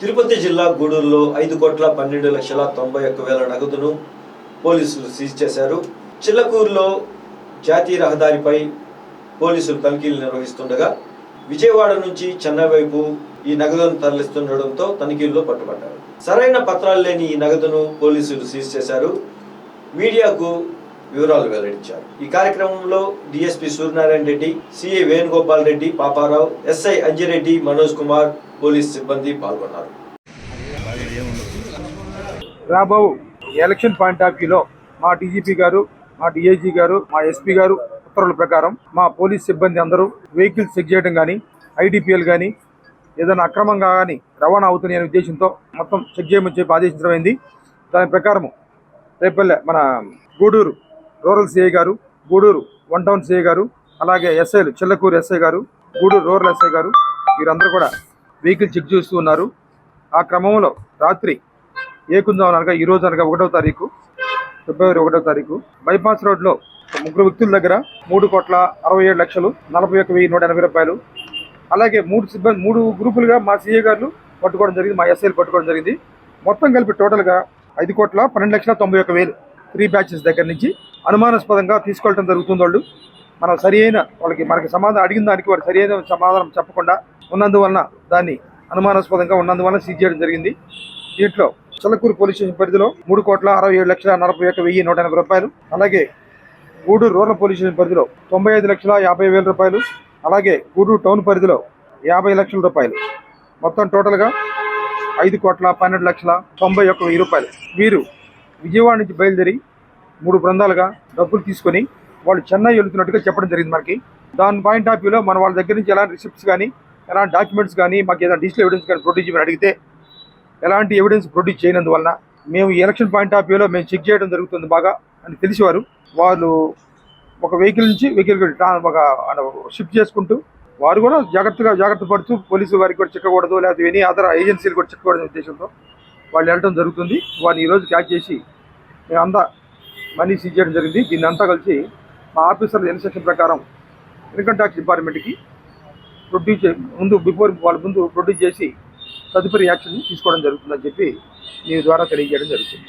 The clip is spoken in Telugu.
తిరుపతి జిల్లా గూడూరులో ఐదు కోట్ల పన్నెండు లక్షల తొంభై ఒక్క వేల నగదును పోలీసులు సీజ్ చేశారు. చిల్లకూరులో జాతీయ రహదారిపై పోలీసులు తనిఖీలు నిర్వహిస్తుండగా విజయవాడ నుంచి చెన్నై వైపు ఈ నగదును తరలిస్తుండడంతో తనిఖీల్లో పట్టుబడ్డారు. సరైన పత్రాలు లేని ఈ నగదును పోలీసులు సీజ్ చేశారు. మీడియాకు వివరాలు వెల్లడించారు ఈ కార్యక్రమంలో DSP Suryanarayana Reddy CI Venugopal Reddy Paparao SI Anjireddy Manoj Kumar police సిబ్బంది పాల్గొన్నారు. రాబో ఎలక్షన్ పాయింట్ ఆఫ్ వ్యూలో మా డీజీపీ గారు మా డిఐజీ గారు మా ఎస్పీ గారు ఉత్తర్వుల ప్రకారం మా పోలీస్ సిబ్బంది అందరూ వెహికల్స్ చెక్ చేయడం కానీ ఐడిపిఎల్ కానీ ఏదైనా అక్రమంగా కానీ రవాణా అవుతున్నాయనే ఉద్దేశంతో మొత్తం చెక్ చేయమని చెప్పి ఆదేశించడమైంది దాని ప్రకారము రేపల్లె మన గూడూరు రూరల్ సిఐ గారు గూడూరు వన్ టౌన్ సిఐ గారు అలాగే ఎస్ఐలు చిల్లకూరు ఎస్ఐ గారు గూడూరు రూరల్ ఎస్ఐ గారు వీరందరూ కూడా వెహికల్ చెక్ చేస్తూ ఉన్నారు. ఆ క్రమంలో రాత్రి ఏకుందాం అనగా ఈ రోజు అనగా ఒకటో తారీఖు ఫిబ్రవరి ఒకటో తారీఖు బైపాస్ రోడ్లో ముగ్గురు వ్యక్తుల దగ్గర మూడు కోట్ల అరవై ఏడు లక్షలు నలభై ఒక్క వెయ్యి నూట ఎనభై రూపాయలు అలాగే మూడు సిబ్బంది మూడు గ్రూపులుగా మా సీఏ గారు పట్టుకోవడం జరిగింది మా ఎస్ఐలు పట్టుకోవడం జరిగింది. మొత్తం కలిపి టోటల్గా ఐదు కోట్ల పన్నెండు లక్షల తొంభై ఒక వేలు. త్రీ బ్యాచెస్ దగ్గర నుంచి అనుమానాస్పదంగా తీసుకెళ్ళడం జరుగుతుంది వాళ్ళు. మనం సరి అయిన వాళ్ళకి మనకి సమాధానం అడిగిన దానికి వారు సరి అయిన సమాధానం చెప్పకుండా ఉన్నందువలన దాన్ని అనుమానాస్పదంగా ఉన్నందువలన సీజ్ చేయడం జరిగింది. దీంట్లో చలకూరు పోలీస్ స్టేషన్ పరిధిలో మూడు కోట్ల అరవై ఏడు లక్షల నలభై ఒక వెయ్యి నూట ఎనభై రూపాయలు అలాగే గూడూరు రూరల్ పోలీస్ స్టేషన్ పరిధిలో తొంభై ఐదు లక్షల యాభై వేల రూపాయలు అలాగే గూడూరు టౌన్ పరిధిలో యాభై లక్షల రూపాయలు. మొత్తం టోటల్గా ఐదు కోట్ల పన్నెండు లక్షల తొంభై ఒక్క వెయ్యి రూపాయలు. వీరు విజయవాడ నుంచి బయలుదేరి మూడు బృందాలుగా డబ్బులు తీసుకొని వాళ్ళు చెన్నై వెళుతున్నట్టుగా చెప్పడం జరిగింది మనకి. దాని పాయింట్ ఆఫ్ వ్యూలో మన వాళ్ళ దగ్గర నుంచి ఎలాంటి రిసిప్ట్స్ కానీ ఎలాంటి డాక్యుమెంట్స్ కానీ మాకు ఏదైనా డిజిటల్ ఎవిడెన్స్ కానీ ప్రొడ్యూస్ చేయమని అడిగితే ఎలాంటి ఎవిడెన్స్ ప్రొడ్యూస్ చేయనందువలన మేము ఎలక్షన్ పాయింట్ ఆఫ్ వ్యూలో మేము చెక్ చేయడం జరుగుతుంది బాగా అని తెలిసేవారు. వాళ్ళు ఒక వెహికల్ నుంచి వెహికల్ ఒక షిఫ్ట్ చేసుకుంటూ వారు కూడా జాగ్రత్తగా జాగ్రత్త పడుతూ పోలీసు వారికి కూడా చెక్కకూడదు లేకపోతే ఎనీ అదర్ ఏజెన్సీలు కూడా చిక్కకూడదు ఉద్దేశంతో వాళ్ళు వెళ్ళడం జరుగుతుంది. వారిని ఈరోజు క్యాచ్ చేసి మేమంతా మనీ సీజ్ చేయడం జరిగింది. దీన్ని అంతా కలిసి మా ఆఫీసర్ల ఇన్స్ట్రక్షన్ ప్రకారం ఇన్కమ్ ట్యాక్స్ డిపార్ట్మెంట్కి ప్రొడ్యూస్ ముందు బిఫోర్ వాళ్ళ ముందు ప్రొడ్యూస్ చేసి తదుపరి యాక్షన్ తీసుకోవడం జరుగుతుందని చెప్పి మీ ద్వారా తెలియజేయడం జరుగుతుంది.